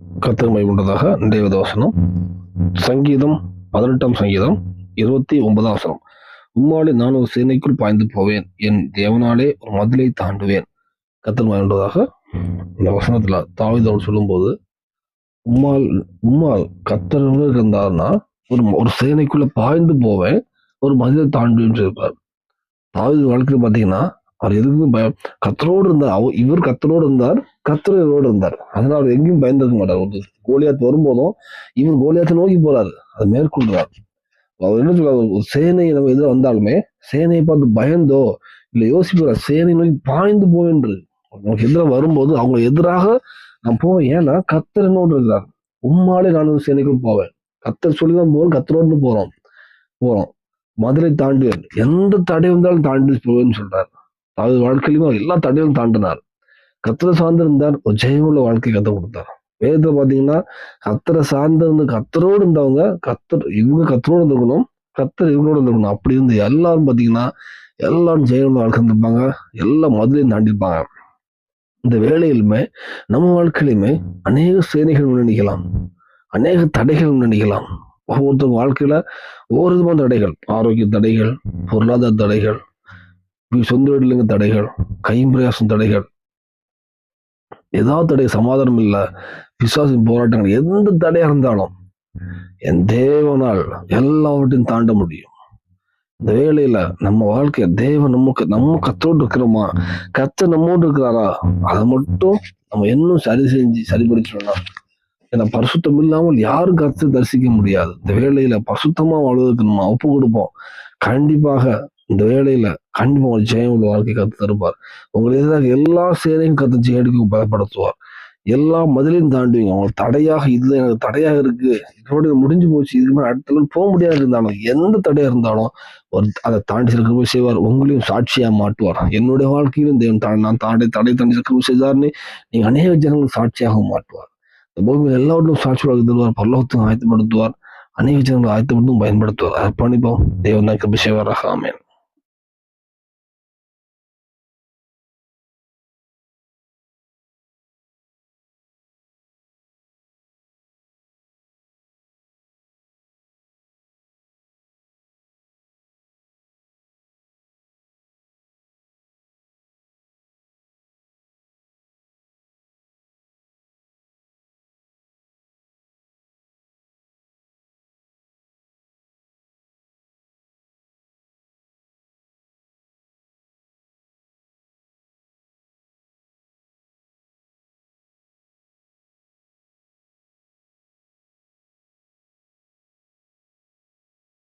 கத்தகமை கொண்டதாக இன்றைய வசனம் சங்கீதம் பதினெட்டாம் சங்கீதம் இருபத்தி ஒன்பதாம் வசனம். உம்மாலே நான் ஒரு சேனைக்குள் பாய்ந்து போவேன். என் தேவனாலே ஒரு மதிலை தாண்டுவேன். கத்தகமை கொண்டதாக இந்த வசனத்துல தாவிதோடு சொல்லும்போது உம்மால் உம்மால் கத்தரோடு இருந்தார்னா ஒரு ஒரு சேனைக்குள்ள பாய்ந்து போவேன் ஒரு மதிலை தாண்டுவேன் இருப்பார் தாவித வாழ்க்கையில் பார்த்தீங்கன்னா அவர் எதுக்கும் பயம் கத்தரோடு இருந்தார். அவர் இவர் கத்தரோடு இருந்தார். கத்தர் இருந்தார். அதனால அவர் எங்கேயும் பயந்துக்க மாட்டார். ஒரு கோலியாத் வரும்போதும் இவர் கோலியாத்தை நோக்கி போறாரு. அதை மேற்கொள்றார். அவர் என்ன சொல்றாரு? ஒரு சேனை நம்ம எதிர வந்தாலுமே சேனையை பார்த்து பயந்தோ இல்லை யோசிப்பார் சேனை நோக்கி பாய்ந்து போவென்று நமக்கு எதிராக வரும்போது அவங்க எதிராக நான் போவேன். ஏன்னா கத்தர் என்னோடு இருக்கிறார். உம்மாலே நான் ஒரு சேனைக்குள் போவேன். கத்தர் சொல்லிதான் போறோம் கத்தரோடு போறோம். போறோம். மதுரை தாண்டுவேன் எந்த தடை வந்தாலும் தாண்டி போவேன்னு சொல்றாரு. அவர் வாழ்க்கையிலுமே எல்லா தடையும் தாண்டினார். கத்தரை சார்ந்திருந்தார் ஒரு ஜெயமுள்ள வாழ்க்கை கத்த கொடுத்தார். வேதத்துல பாத்தீங்கன்னா கத்தரை சார்ந்திருந்து கத்தரோடு இருந்தவங்க கத்தர் இவங்க கத்தரோடு இருந்திருக்கணும் கத்தர் இவங்களோட இருந்திருக்கணும். அப்படி இருந்து எல்லாரும் பாத்தீங்கன்னா எல்லாரும் ஜெயமுள்ள வாழ்க்கை இருந்திருப்பாங்க எல்லா மதுரையும் தாண்டிருப்பாங்க இந்த வேலையிலுமே நம்ம வாழ்க்கையிலுமே அநேக சேனைகள் நினைக்கலாம் அநேக தடைகள் நினைக்கலாம் ஒவ்வொருத்தவங்க வாழ்க்கையில ஒவ்வொரு விதமான தடைகள். ஆரோக்கிய தடைகள் பொருளாதார தடைகள் சொந்த வீடுலங்க தடைகள் கைம்பிரயாசம் தடைகள் ஏதாவது தடை சமாதானம் இல்ல விசுவாசின் போராட்டங்கள் எந்த தடையா இருந்தாலும் என் தேவனால் எல்லாவற்றையும் தாண்ட முடியும். இந்த வேலையில நம்ம வாழ்க்கைய தேவன் நமக்கு நம்ம கத்தோடு இருக்கிறோமா? கத்த நம்மோடு இருக்கிறாரா? அதை மட்டும் நம்ம இன்னும் சரி செஞ்சு சரிபடுத்தணும் ஏன்னா பரிசுத்தம் இல்லாமல் யாரும் கத்து தரிசிக்க முடியாது. இந்த வேலையில பரிசுத்தமா வாழ்வதற்கு நம்ம ஒப்பு கொடுப்போம். கண்டிப்பாக இந்த வேலையில கண்டிப்பா ஒரு ஜெயம் உள்ள வாழ்க்கை கத்து தருப்பார் உங்களுக்கு எதிராக எல்லா சேனையும் கத்து ஜெயடிக்கும் பலப்படுத்துவார். எல்லா மதிலையும் தாண்டுவீங்க. உங்களுக்கு தடையாக இதுல எனக்கு தடையாக இருக்கு. இதோட முடிஞ்சு போச்சு. இதுக்கு மேலே அடுத்த போக முடியாது இருந்தாலும் எந்த தடையா இருந்தாலும் ஒரு அதை தாண்டி சிறக்க செய்வார். உங்களையும் சாட்சியா மாட்டுவார் என்னுடைய வாழ்க்கையிலும் தேவன் தா- நான் தாண்டி தடை தாண்டி சிறக்க செய்தார்னு நீங்க அநேக ஜனங்கள் சாட்சியாக மாட்டுவார் இந்த பூமியில் எல்லாவற்றிலும் சாட்சியாக தருவார். பல்லவத்தும் ஆயத்தப்படுத்துவார். அநேக ஜனங்களை ஆயத்தப்படுத்தும் பயன்படுத்துவார். அர்ப்பணிப்போம். தேவன் தான் கிருபி செய்வாராக. ஆமேன்.